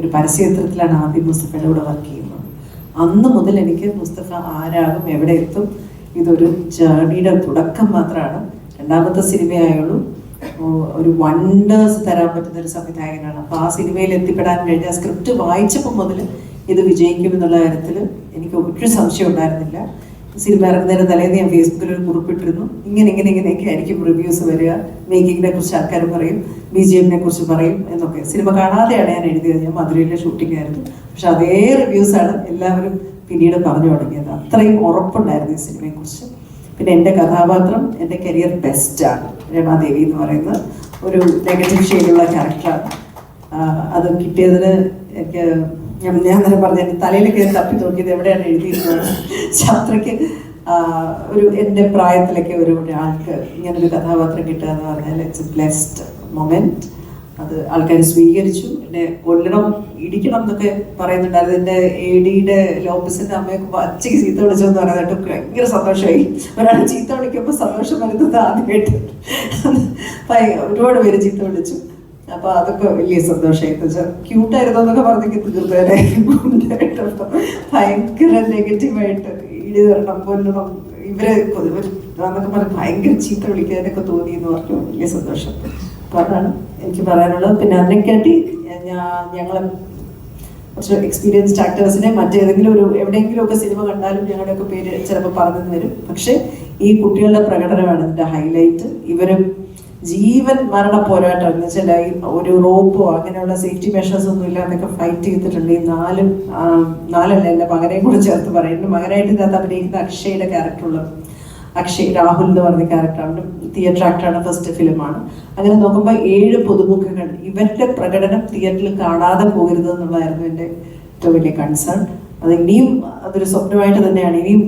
ഒരു പരസ്യചിത്രത്തിലാണ് ആദ്യം മുസ്തഫയുടെ കൂടെ വർക്ക് ചെയ്യുന്നത്. അന്ന് മുതൽ എനിക്ക് മുസ്തഫ ആരാകും എവിടെ എത്തും ഇതൊരു ജേർണിയുടെ തുടക്കം മാത്രമാണ് രണ്ടാമത്തെ സിനിമയായുള്ളൂ. ഒരു വണ്ടേഴ്സ് തരാൻ പറ്റുന്ന ഒരു സംവിധായകനാണ്. അപ്പോൾ ആ സിനിമയിൽ എത്തിപ്പെടാൻ ആ സ്ക്രിപ്റ്റ് വായിച്ചപ്പോൾ മുതൽ ഇത് വിജയിക്കും എന്നുള്ള കാര്യത്തിൽ എനിക്ക് ഒരു സംശയം ഉണ്ടായിരുന്നില്ല. സിനിമ ഇറങ്ങുന്നതിന് തലേന്ന് ഞാൻ ഫേസ്ബുക്കിൽ ഒരു കുറിപ്പിട്ടിരുന്നു. ഇങ്ങനെ ഇങ്ങനെ ഇങ്ങനെയൊക്കെ ആയിരിക്കും റിവ്യൂസ് വരിക. മേക്കിങ്ങിനെ കുറിച്ച് ആൾക്കാർ പറയും ബി ജി എമ്മിനെ കുറിച്ച് പറയും എന്നൊക്കെ. സിനിമ കാണാതെയാണ് ഞാൻ എഴുതിയത്. ഞാൻ മധുരയിലെ ഷൂട്ടിംഗ് ആയിരുന്നു. പക്ഷെ അതേ റിവ്യൂസാണ് എല്ലാവരും പിന്നീട് പറഞ്ഞു തുടങ്ങിയത്. അത്രയും ഉറപ്പുണ്ടായിരുന്നു ഈ സിനിമയെ കുറിച്ച്. പിന്നെ എന്റെ കഥാപാത്രം എന്റെ കരിയർ ബെസ്റ്റാണ് രമാദേവി എന്ന് പറയുന്നത് ഒരു നെഗറ്റീവ് ഷെയ്ഡുള്ള ക്യാരക്ടറാണ് അത് കിട്ടിയതിന് എനിക്ക് ഞാൻ തന്നെ പറഞ്ഞു എന്റെ തലയിലേക്ക് തപ്പി നോക്കിയത് എവിടെയാണ് എഴുതിയിരുന്നത്? ശാസ്ത്രയ്ക്ക് ഒരു എന്റെ പ്രായത്തിലൊക്കെ ഒരു ഒരാൾക്ക് ഇങ്ങനൊരു കഥാപാത്രം കിട്ടുക എന്ന് പറഞ്ഞാൽ ഇറ്റ്സ് എ ബ്ലെസ്ഡ് മൊമെന്റ് അത് ആൾക്കാർ സ്വീകരിച്ചു. എന്നെ കൊല്ലണം ഇടിക്കണം എന്നൊക്കെ പറയുന്നുണ്ടായിരുന്നു. എന്റെ എ ഡിയുടെ ലോപ്പസിന്റെ അമ്മയൊക്കെ പച്ചയ്ക്ക് ചീത്ത വിളിച്ചെന്ന് പറയുന്നത് ഭയങ്കര സന്തോഷമായി. ഒരാൾ ചീത്ത വിളിക്കുമ്പോൾ സന്തോഷം വരുന്നത് ആദ്യമായിട്ട്. ഒരുപാട് പേര് ചീത്ത വിളിച്ചു. അപ്പൊ അതൊക്കെ വലിയ സന്തോഷമായി. വെച്ചാൽ ക്യൂട്ടായിരുന്നു എന്നൊക്കെ പറഞ്ഞെങ്കിൽ തീർത്തേനെ ഗുണ്ടായിട്ടപ്പോ ഭയങ്കര നെഗറ്റീവായിട്ട് ഇടി തരണം കൊല്ലണം ഇവരെ എന്നൊക്കെ പറഞ്ഞ് ഭയങ്കര ചീത്ത വിളിക്കാനൊക്കെ തോന്നി എന്ന് പറഞ്ഞു. വലിയ സന്തോഷം. അപ്പൊ അതാണ് എനിക്ക് പറയാനുള്ളത്. പിന്നെ അതിനെക്കാട്ടി ഞങ്ങളെ കുറച്ച് എക്സ്പീരിയൻസ്ഡ് ആക്ടേഴ്സിനെ മറ്റേതെങ്കിലും ഒരു എവിടെയെങ്കിലും ഒക്കെ സിനിമ കണ്ടാലും ഞങ്ങളുടെയൊക്കെ പേര് ചിലപ്പോൾ പറഞ്ഞു വരും. പക്ഷെ ഈ കുട്ടികളുടെ പ്രകടനമാണ് ഇതിന്റെ ഹൈലൈറ്റ് ഇവരും ജീവൻ മരണ പോരാട്ടം എന്ന് വെച്ചാൽ ഒരു റോപ്പോ അങ്ങനെയുള്ള സേഫ്റ്റി മെഷേഴ്സ് ഒന്നും ഇല്ലാതൊക്കെ ഫൈറ്റ് ചെയ്തിട്ടുണ്ട്. ഈ നാലും നാലല്ല എന്റെ മകനെയും കൂടെ ചേർത്ത് പറയുന്നത് മകനായിട്ട് ഇതിനകത്ത് അഭിനയിക്കുന്ന അക്ഷയുടെ ക്യാരക്ടറുള്ള അക്ഷയ് രാഹുൽ എന്ന് പറഞ്ഞ ക്യാരക്ടറാണ് തിയേറ്റർ ആക്ടറാണ് ഫസ്റ്റ് ഫിലിമാണ് അങ്ങനെ നോക്കുമ്പോൾ ഏഴ് പുതുമുഖങ്ങൾ ഇവരുടെ പ്രകടനം തിയേറ്ററിൽ കാണാതെ പോകരുത് എന്നുള്ളതായിരുന്നു എന്റെ ഏറ്റവും വലിയ കൺസേൺ അത് ഇനിയും അതൊരു സ്വപ്നമായിട്ട് തന്നെയാണ്. ഇനിയും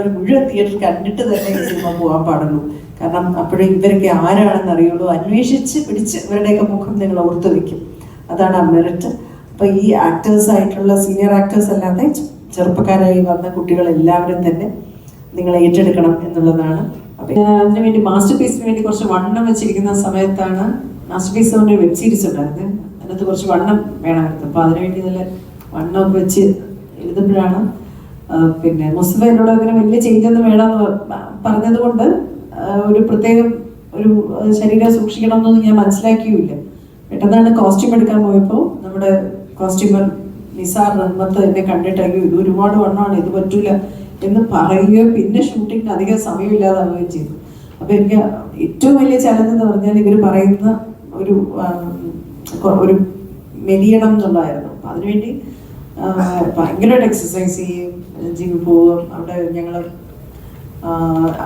ഒരു മുഴുവൻ തിയേറ്റർ കണ്ടിട്ട് തന്നെ ഈ സിനിമ പോകാൻ പാടുള്ളൂ. കാരണം അപ്പോഴേ ഇവരൊക്കെ ആരാണെന്ന് അറിയുള്ളൂ. അന്വേഷിച്ച് പിടിച്ച് ഇവരുടെയൊക്കെ മുഖം നിങ്ങൾ ഓർത്തു വെക്കും. അതാണ് മെറിറ്റ് അപ്പൊ ഈ ആക്ടേഴ്സ് ആയിട്ടുള്ള സീനിയർ ആക്ടേഴ്സ് അല്ലാതെ ചെറുപ്പക്കാരായി വന്ന കുട്ടികൾ എല്ലാവരും തന്നെ നിങ്ങൾ ഏറ്റെടുക്കണം എന്നുള്ളതാണ്. അതിനു വേണ്ടി മാസ്റ്റർ പീസിന് വേണ്ടി കുറച്ച് വണ്ണം വെച്ചിരിക്കുന്ന സമയത്താണ് മാസ്റ്റർ പീസ് പറഞ്ഞ വെബ് സീരീസ് ഉണ്ടായിരുന്നത് അതിനകത്ത് കുറച്ച് വണ്ണം വേണമായിരുന്നു. അപ്പൊ അതിനുവേണ്ടി നല്ല വണ്ണമൊക്കെ വെച്ച് എഴുതുമ്പോഴാണ് പിന്നെ മുസ്ലിം എന്നോട് അങ്ങനെ വലിയ ചേഞ്ച് ഒന്നും വേണമെന്ന് പറഞ്ഞത് കൊണ്ട് ഒരു പ്രത്യേകം ഒരു ശരീരം സൂക്ഷിക്കണം എന്നൊന്നും ഞാൻ മനസ്സിലാക്കിയുമില്ല പെട്ടെന്നാണ് കോസ്റ്റ്യൂം എടുക്കാൻ പോയപ്പോൾ നമ്മുടെ കോസ്റ്റ്യൂമർ നിസാർ റഹ്മത്ത് എന്നെ കണ്ടിട്ട് അയ്യോ ഇത് ഒരുപാട് വണ്ണമാണ് ഇത് പറ്റൂല എന്ന് പറയുകയോ പിന്നെ ഷൂട്ടിങ്ങിന് അധികം സമയമില്ലാതാവുകയും ചെയ്തു. അപ്പൊ എനിക്ക് ഏറ്റവും വലിയ ചലഞ്ച് എന്ന് പറഞ്ഞാൽ ഇവർ പറയുന്ന ഒരു ഒരു മെലിയണം എന്നുള്ളതായിരുന്നു. അപ്പൊ അതിനുവേണ്ടി ഭയങ്കരമായിട്ട് എക്സസൈസ് ചെയ്യും ജിമ്മിൽ പോവും അവിടെ ഞങ്ങൾ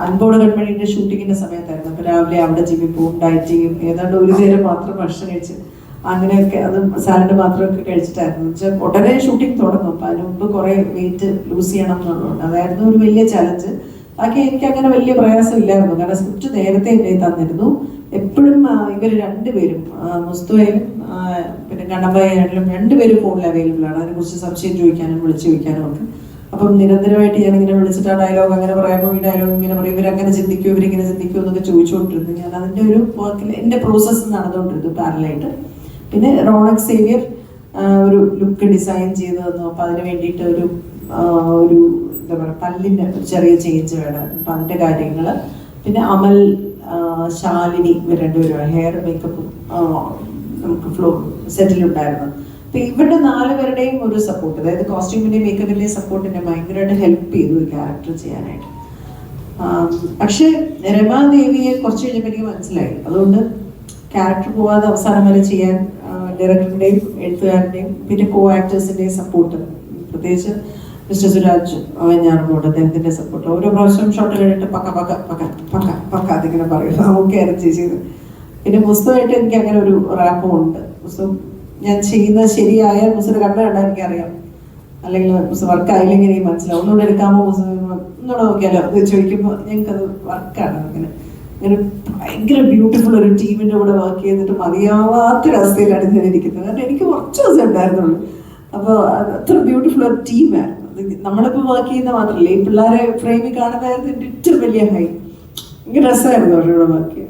അൻപോട് കൺമണിന്റെ ഷൂട്ടിങ്ങിന്റെ സമയത്തായിരുന്നു. അപ്പൊ രാവിലെ അവിടെ ജിമ്മിൽ പോകും ഡയറ്റ് ചെയ്യും. ഏതാണ്ട് ഒരു നേരം മാത്രം ഭക്ഷണം കഴിച്ച് അങ്ങനെയൊക്കെ അത് സാലഡ് മാത്രമൊക്കെ കഴിച്ചിട്ടായിരുന്നു. വെച്ചാൽ ഉടനെ ഷൂട്ടിംഗ് തുടങ്ങും. അപ്പൊ അതിന് മുമ്പ് കുറെ വെയിറ്റ് ലൂസ് ചെയ്യണം എന്നുള്ളതുകൊണ്ട് അതായിരുന്നു ഒരു വലിയ ചലഞ്ച് ബാക്കി എനിക്ക് അങ്ങനെ വലിയ പ്രയാസം ഇല്ലായിരുന്നു. കാരണം സ്ക്രിപ്റ്റ് നേരത്തെ എന്നെ തന്നിരുന്നു. എപ്പോഴും ഇവർ രണ്ടുപേരും മുസ്തുവയും പിന്നെ കണ്ണമ്പയായാലും രണ്ടുപേരും ഫോണിൽ അവൈലബിൾ ആണ്. അതിനെക്കുറിച്ച് സംശയം ചോദിക്കാനും വിളിച്ചു ചോദിക്കാനും ഒക്കെ. അപ്പം നിരന്തരമായിട്ട് ഞാൻ ഇങ്ങനെ വിളിച്ചിട്ട് ആ ഡയലോഗ് അങ്ങനെ പറയുമ്പോൾ ഈ ഡയലോഗ് ഇങ്ങനെ പറയും. ഇവരങ്ങനെ ചിന്തിക്കും ഇവരിങ്ങനെ ചിന്തിക്കും എന്നൊക്കെ ചോദിച്ചുകൊണ്ടിരുന്നു. ഞാൻ അതിന്റെ ഒരു വർക്കിൽ എന്റെ പ്രോസസ്സ് നടന്നുകൊണ്ടിരുന്നു പാരലായിട്ട് പിന്നെ റോണക് സേവിയർ ഒരു ലുക്ക് ഡിസൈൻ ചെയ്ത് തന്നു. അപ്പം അതിന് വേണ്ടിയിട്ട് ഒരു ഒരു എന്താ പറയുക പല്ലിന്റെ ഒരു ചെറിയ ചേഞ്ച് വേണം. അപ്പം അതിന്റെ കാര്യങ്ങൾ പിന്നെ അമൽ ശാലിനി ഇവർ രണ്ടുപേരും ഹെയർ മേക്കപ്പും നമുക്ക് ഫ്ലോ സെറ്റിലുണ്ടായിരുന്നു ഇവരുടെ നാലുപേരുടെയും ഒരു സപ്പോർട്ട് അതായത് കോസ്റ്റ്യൂമിന്റെയും മേക്കപ്പിന്റെയും സപ്പോർട്ട് എന്നെ ഭയങ്കരമായിട്ട് ഹെൽപ്പ് ചെയ്തു ഈ ക്യാരക്ടർ ചെയ്യാനായിട്ട്. പക്ഷെ രമാദേവിയെ കുറച്ച് കഴിഞ്ഞപ്പോൾ എനിക്ക് മനസ്സിലായി. അതുകൊണ്ട് ക്യാരക്ടർ പോവാതെ അവസാനം വരെ ചെയ്യാൻ ഡയറക്ടറിന്റെയും എഴുത്തുകാരന്റെയും പിന്നെ കോ ആക്ടേഴ്സിന്റെയും സപ്പോർട്ട് പ്രത്യേകിച്ച് മിസ്റ്റർ സുരാജ് ഞാറുകൊണ്ട് അദ്ദേഹത്തിന്റെ സപ്പോർട്ട് ഓരോ പ്രാവശ്യം ഷോട്ട് കഴിഞ്ഞിട്ട് പക്ക പക്ക പക്ക പക്ക പക്ക അതിങ്ങനെ പറയുന്നു. ഓക്കെ അറേഞ്ച് ചെയ്ത്. പിന്നെ പുസ്തകമായിട്ട് എനിക്ക് അങ്ങനെ ഒരു റാപ്പും ഉണ്ട്. പുസ്തകം ഞാൻ ചെയ്യുന്നത് ശരിയായ മുസ്ലിം കണ്ടു കണ്ടാൽ എനിക്കറിയാം. അല്ലെങ്കിൽ വർക്ക് ആയില്ലെങ്കിൽ എനിക്ക് മനസ്സിലാവും. ഒന്നുകൂടെ എടുക്കാമോ മുസ്ലിം ഒന്നുകൂടെ നോക്കിയാലോ? അത് ചോദിക്കുമ്പോൾ ഞങ്ങൾക്കത് വർക്കാണ് അങ്ങനെ. ഞാൻ ഭയങ്കര ബ്യൂട്ടിഫുൾ ഒരു ടീമിന്റെ കൂടെ വർക്ക് ചെയ്തിട്ട് മതിയാവാത്തൊരവസ്ഥയിലാണ് ഞാൻ ഇരിക്കുന്നത്. കാരണം എനിക്ക് കുറച്ച് ദിവസം ഉണ്ടായിരുന്നുള്ളൂ. അപ്പോൾ അത്ര ബ്യൂട്ടിഫുൾ ഒരു ടീമായിരുന്നു നമ്മളിപ്പോൾ വർക്ക് ചെയ്യുന്ന മാത്രമല്ല ഈ പിള്ളേരെ ഫ്രെയിമിൽ കാണുന്നതായിരുന്നു ഏറ്റവും വലിയ ഹൈ ഭയങ്കര രസമായിരുന്നു അവരുടെ വർക്ക് ചെയ്യാൻ.